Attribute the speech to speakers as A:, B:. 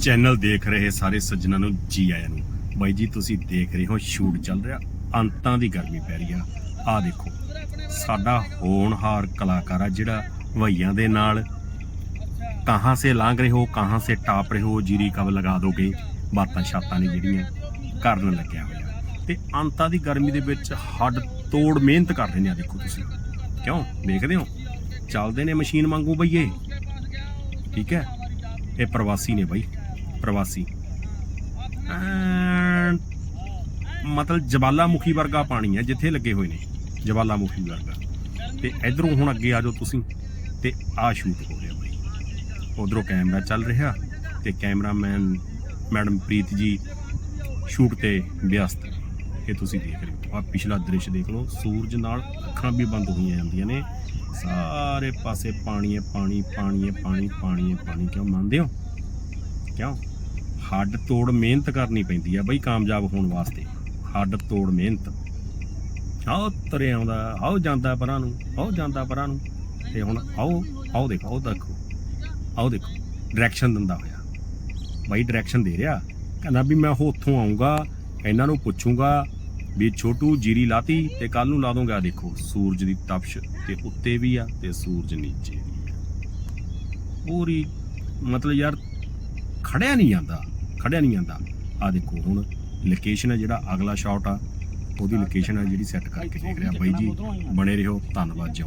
A: Channel ਦੇਖ ਰਹੇ ਸਾਰੇ ਸੱਜਣਾਂ ਨੂੰ, ਜੀ ਆਇਆਂ ਨੂੰ। ਬਾਈ ਜੀ, ਤੁਸੀਂ ਦੇਖ ਰਹੇ ਹੋ, ਸ਼ੂਟ ਚੱਲ ਰਿਹਾ। ਅੰਤਾਂ ਦੀ ਗਰਮੀ ਪੈ ਰਹੀ ਆ। ਆ ਦੇਖੋ, ਸਾਡਾ ਹੋਣਹਾਰ ਕਲਾਕਾਰ ਆ, ਜਿਹੜਾ ਵਈਆਂ ਦੇ ਨਾਲ ਕਹਾਂ ਸੇ ਲਾਂਘ ਰਹੇ ਹੋ, ਕਹਾਂ ਸੇ ਟਾਪ ਰਹੇ ਹੋ, ਜੀਰੀ ਕਬ ਲਗਾ ਦੋਗੇ, ਬਾਤਾਂ ਛਾਤਾਂ ਨੇ ਜਿਹੜੀਆਂ ਕਰਨ ਲੱਗਿਆ ਹੋਇਆ। ਤੇ ਅੰਤਾਂ ਦੀ ਗਰਮੀ ਦੇ ਵਿੱਚ ਹੱਡ ਤੋੜ ਮਿਹਨਤ ਕਰ ਰਹੇ ਨੇ ਆ ਦੇਖੋ ਤੁਸੀਂ। ਕਿਉਂ? ਦੇਖਦੇ ਹੋ? ਚੱਲਦੇ ਨੇ ਮਸ਼ੀਨ ਵਾਂਗੂ ਬਈਏ। ਠੀਕ ਹੈ? ਇਹ ਪ੍ਰਵਾਸੀ ਨੇ ਬਾਈ। ਪ੍ਰਵਾਸੀ। ਮਤਲਬ ਜਵਾਲਾਮੁਖੀ ਵਰਗਾ ਪਾਣੀ ਹੈ, ਜਿੱਥੇ ਲੱਗੇ ਹੋਏ ਨੇ। ਜਵਾਲਾਮੁਖੀ ਵਰਗਾ। ਤੇ ਇਧਰੋਂ ਹੁਣ ਅੱਗੇ ਆ ਜਾਓ ਤੁਸੀਂ, ਤੇ ਆ ਸ਼ੂਟ ਹੋ ਰਿਹਾ ਬਾਈ। ਉਧਰੋਂ ਕੈਮਰਾ ਚੱਲ ਰਿਹਾ ਤੇ ਕੈਮਰਾਮੈਨ ਮੈਡਮ ਪ੍ਰੀਤ ਜੀ ਸ਼ੂਟ ਤੇ ਵਿਅਸਤ। ਇਹ ਤੁਸੀਂ ਦੇਖ ਰਹੇ ਹੋ। ਆ ਪਿਛਲਾ ਦ੍ਰਿਸ਼ ਦੇਖ ਲਓ। ਸੂਰਜ ਨਾਲ ਅੱਖਾਂ ਵੀ ਬੰਦ ਹੋਈਆਂ ਜਾਂਦੀਆਂ ਨੇ। ਸਾਰੇ ਪਾਸੇ ਪਾਣੀ ਹੈ, ਪਾਣੀ ਪਾਣੀ ਹੈ, ਪਾਣੀ ਪਾਣੀ ਹੈ, ਪਾਣੀ। ਕਿਉਂ ਮੰਨਦੇ ਹੋ? ਕਿਉਂ? ਹੱਡ ਤੋੜ ਮਿਹਨਤ ਕਰਨੀ ਪੈਂਦੀ ਆ ਬਈ ਕਾਮਯਾਬ ਹੋਣ ਵਾਸਤੇ। ਹੱਡ ਤੋੜ ਮਿਹਨਤ। ਆਓ ਤਰੇ ਆਉਂਦਾ, ਆਓ ਜਾਂਦਾ ਪਰਾਂ ਨੂੰ, ਆਓ ਜਾਂਦਾ ਪਰਾਂ ਨੂੰ। ਤੇ ਹੁਣ ਆਓ ਆਓ ਦੇਖੋ ਆਓ ਦੇਖੋ। ਆਓ ਦੇਖੋ ਡਾਇਰੈਕਸ਼ਨ ਦਿੰਦਾ ਹੋਇਆ। ਬਾਈ ਡਾਇਰੈਕਸ਼ਨ ਦੇ ਰਿਹਾ। ਕਹਿੰਦਾ ਵੀ ਮੈਂ ਉਹ ਉੱਥੋਂ ਆਉਂਗਾ, ਇਹਨਾਂ ਨੂੰ ਪੁੱਛੂੰਗਾ ਵੀ ਛੋਟੂ ਜੀਰੀ ਲਾਤੀ ਤੇ ਕੱਲ ਨੂੰ ਲਾ ਦੂੰਗਾ ਦੇਖੋ, ਸੂਰਜ ਦੀ ਤਪਸ਼ ਤੇ ਉੱਤੇ ਵੀ ਆ ਤੇ ਸੂਰਜ ਨੀਚੇ ਵੀ ਆ। ਪੂਰੀ ਮਤਲਬ ਯਾਰ ਖੜਿਆ ਨਹੀਂ ਜਾਂਦਾ। ਖੜਿਆ ਨਹੀਂ ਜਾਂਦਾ। ਆ ਦੇਖੋ ਹੁਣ ਲੋਕੇਸ਼ਨ ਹੈ ਜਿਹੜਾ ਅਗਲਾ ਸ਼ਾਟ ਆ ਉਹਦੀ ਲੋਕੇਸ਼ਨ ਹੈ ਜਿਹੜੀ ਸੈੱਟ ਕਰਕੇ ਦੇਖ ਰਿਹਾ ਬਾਈ ਜੀ। ਬਣੇ ਰਹੋ। ਧੰਨਵਾਦ ਜੀ